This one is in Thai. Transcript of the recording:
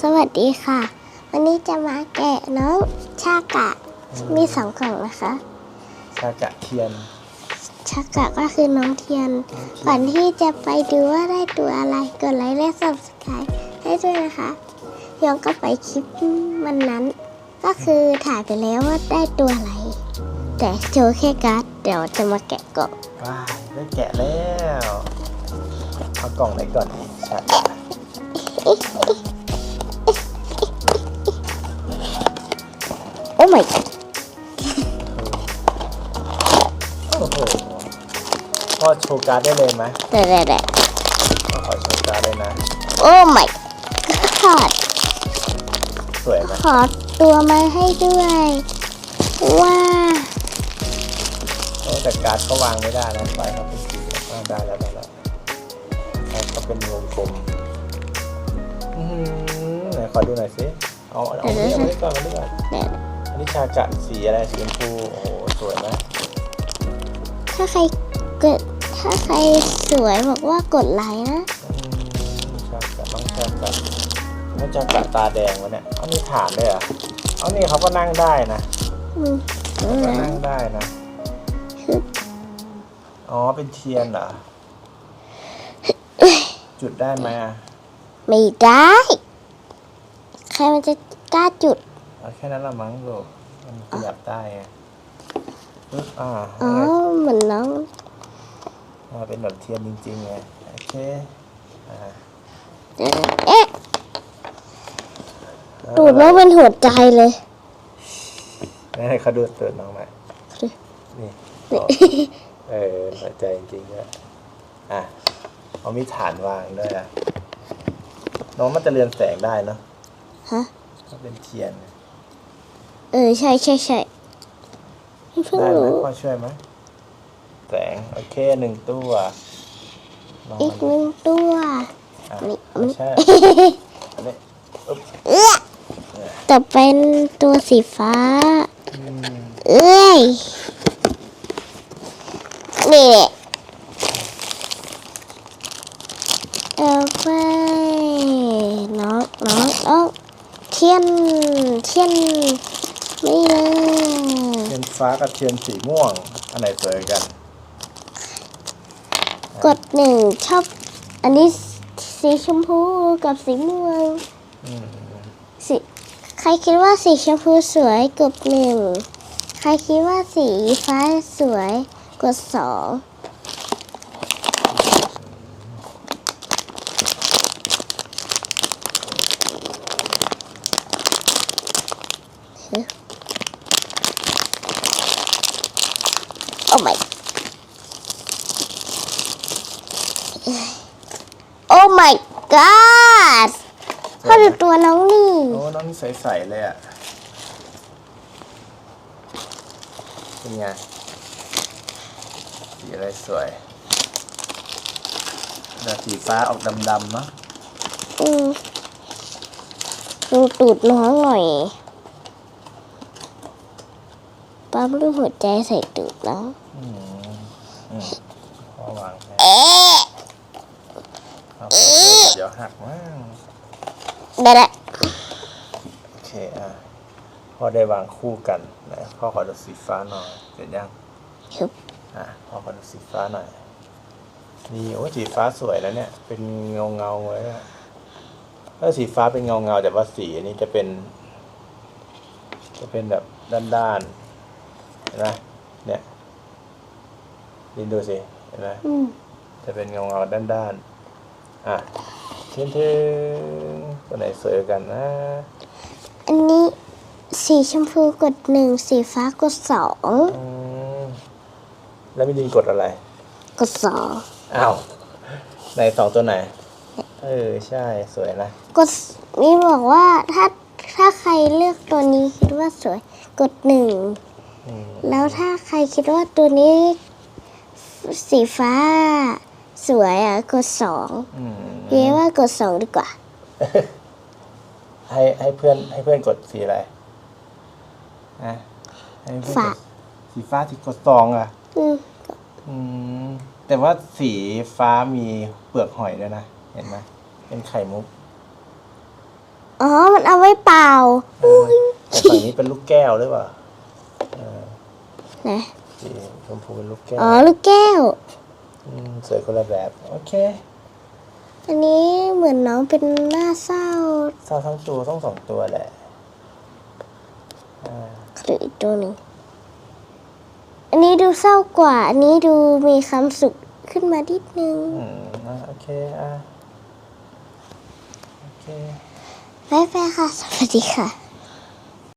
สวัสดีค่ะ วันนี้จะมาแกะน้องชากะ มีสองกล่องนะคะ ชากะเทียน ชากะก็คือน้องเทียน ก่อนที่จะไปดูว่าได้ตัวอะไรกดไลค์และ subscribe ให้ด้วยนะคะย้อนก็ไปคลิปวันนั้น ก็คือถ่ายไปแล้วว่าได้ตัวอะไร แต่โชว์แค่การ์ดเดี๋ยวจะมาแกะกล่องว้ายได้แกะแล้ว เอากล่องไหนก่อนดีชากะ โอ้ my god โอ้โหพ่อโชว์การ์ดได้เลยไหมเดี๋ยวเดี๋ยวเดี๋ยวพ่อขอโชว์การ์ดเลยนะ โอ้ my god สวยไหมขอตัวมาให้ด้วยว้าโอ้แต่การ์ดเขาวางไม่ได้นะไฟเขาเป็นสีอ่าได้แล้วได้แล้วไฟเขาเป็นวงกลมอื้อหือไหนขอดูหน่อยสิเอาเอาเอาเอาไว้ก่อนเอาไว้ก่อนเดี๋ยวอั นนี้ชากะสีอะไรสีชมพูโอ้โหสวยไหมถ้าใครกดถ้าใครสวยบอกว่ากดไลค์นะอืมชากะน้องชากะน้องชากะตาแดงวะเนี่ยเอามีฐานด้วยเหรอเอานี่เขาก็นั่งได้นะอืมเขาก็นั่งได้นะอ๋อเป็นเทียนเหรอจุดได้ไหมอะไม่ได้ ใครมันจะกล้าจุด เอาแค่นั้นละมั้งลูกมันขยับได้ไงปึ๊บอ่าอ๋อเหมือนน้องอ่าเป็นแบบเทียนจริงๆไงโอเคอ่าเอ๊ะดูดน้องเป็นหัวใจเลยให้เขาดูตัวน้องไหมดูนี่เออหัวใจจริงๆด้วยอะเอามีฐานวางด้วยอะน้องมันจะเรือนแสงได้เนาะฮะถ้าเป็นเทียน เออ ใช่ใช่ใช่เพิ่งได้ไหมรู้ พ่อช่วยไหมแสงโอเคหนึ่งตัวลองอีมากหนึ่งตัว อะนี่ไม่ใช่อันนี้อุ๊บเอื้อแต่เป็นตัวสีฟ้า อืมเอ้ย นี่เอาไปน้องน้องน้องเทียนเทียนนี่เลยเทียน ฟ้ากับเทียนสีม่วง อันไหนสวยกัน กดหนึ่งชอบ อันนี้สีชมพูกับสีม่วงอืมสีใครคิดว่าสีชมพูสวยกดหนึ่งใครคิดว่าสีฟ้าสวยกดสอง โอ้ my god พ่อดูตัวน้องนี่ โอ้น้องนี่ใสๆเลยอะ เป็นไงสีอะไรสวยแต่สีฟ้าออกดำๆเนาะอืมดูตูดน้องหน่อยปั๊มรูปหัวใจใส่ตูดน้องอืมอืมพอวางให้เอ๊ะเอาไป เลยเดี๋ยวหักมั้งได้ละโอเคอะพ่อได้วางคู่กันนะพ่อขอดูสีฟ้าหน่อยเสร็จยังฮึบอะพ่อขอดูสีฟ้าหน่อยนี่โอ้ยสีฟ้าสวยแล้วเนี่ย เป็นเงาเงาๆเลยอะถ้าสีฟ้าเป็นเงาเงาๆแต่ว่าสีอันนี้จะเป็น จะเป็นแบบด้านๆเห็นไหมเนี่ยดินดูสิเห็นไหมอืมจะเป็นเงาเงาๆด้านๆอะ เทียนเทงตัวไหนสวยกันนะ อันนี้สีชมพูกดหนึ่งสีฟ้ากดสองอืมแล้วมีดินกดอะไร กดสองอ้าวในสองตัวไหน เออ ใช่สวยนะ กดมีบอกว่าถ้าถ้าใครเลือกตัวนี้คิดว่าสวยกดหนึ่งแล้วถ้าใครคิดว่าตัวนี้ สีฟ้า สวยอะกดสองอืมเรียกว่ากดสองดีกว่า ให้ให้เพื่อนให้เพื่อนกดสีอะไรอะให้เพื่อนกฟ้าดสีฟ้าที่กดสองอะ อืมอืมแต่ว่าสีฟ้ามีเปลือกหอยด้วยนะ เห็นไหมเป็นไข่มุกอ๋อ มันเอาไว้เปล่าเออแต่ฝั่งนี้เป็นลูกแก้วหรือเปล่าเออไหนสีชมพูเป็นลูกแก้วอ๋อลูกแก้ว มสวยคนละแบบ โอเค อันนี้เหมือนน้องเป็นหน้าเศร้าเศร้าทั้งตัวต้องสองตัวแหละอ่าหรืออีกตัวหนึ่งอันนี้ดูเศร้ากว่า อันนี้ดูมีความสุขขึ้นมานิดนึงอืมอะโอเค อะ โอเค บ๊ายบายค่ะ สวัสดีค่ะ